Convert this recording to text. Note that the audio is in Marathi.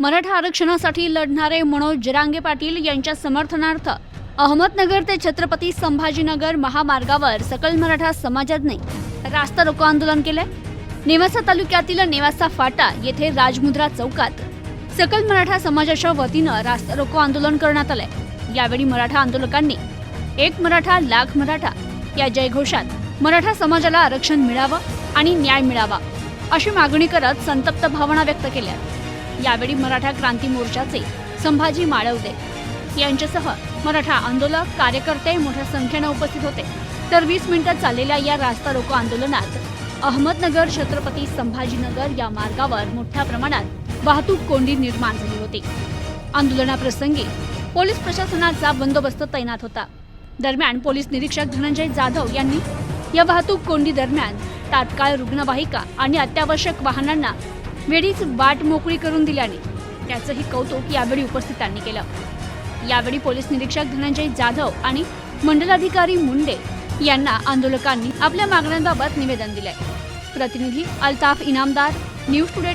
मराठा आरक्षणासाठी लढणारे मनोज जरांगे पाटील यांच्या समर्थनार्थ अहमदनगर ते छत्रपती संभाजीनगर महामार्गावर सकल मराठा समाजाने रास्ता रोको आंदोलन केले नेवासा तालुक्यातील नेवासा फाटा येथे राजमुद्रा चौकात सकल मराठा समाजाच्या वतीनं रास्ता रोको आंदोलन करण्यात आले यावेळी मराठा आंदोलकांनी एक मराठा लाख मराठा या जयघोषात मराठा समाजाला आरक्षण मिळावं आणि न्याय मिळावा अशी मागणी करत संतप्त भावना व्यक्त केल्या. यावेळी मराठा क्रांती मोर्चाचे संभाजी माळवदे यांच्यासह मराठा आंदोलक कार्यकर्ते मोठ्या संख्येनं उपस्थित होते. तर वीस मिनिटात चाललेल्या या रास्ता रोको आंदोलनात अहमदनगर छत्रपती संभाजीनगर या मार्गावर मोठ्या प्रमाणात वाहतूक कोंडी निर्माण झाली होती. आंदोलनाप्रसंगी पोलीस प्रशासनाचा बंदोबस्त तैनात होता. दरम्यान पोलीस निरीक्षक धनंजय जाधव यांनी या वाहतूक कोंडी दरम्यान तात्काळ रुग्णवाहिका आणि अत्यावश्यक वाहनांना वेळीच वाट मोकळी करून दिल्याने त्याचंही कौतुक यावेळी उपस्थितांनी केलं. यावेळी पोलीस निरीक्षक धनंजय जाधव आणि मंडलाधिकारी मुंडे यांना आंदोलकांनी आपल्या मागण्यांबाबत निवेदन दिले प्रतिनिधी अल्ताफ इनामदार न्यूज टुडे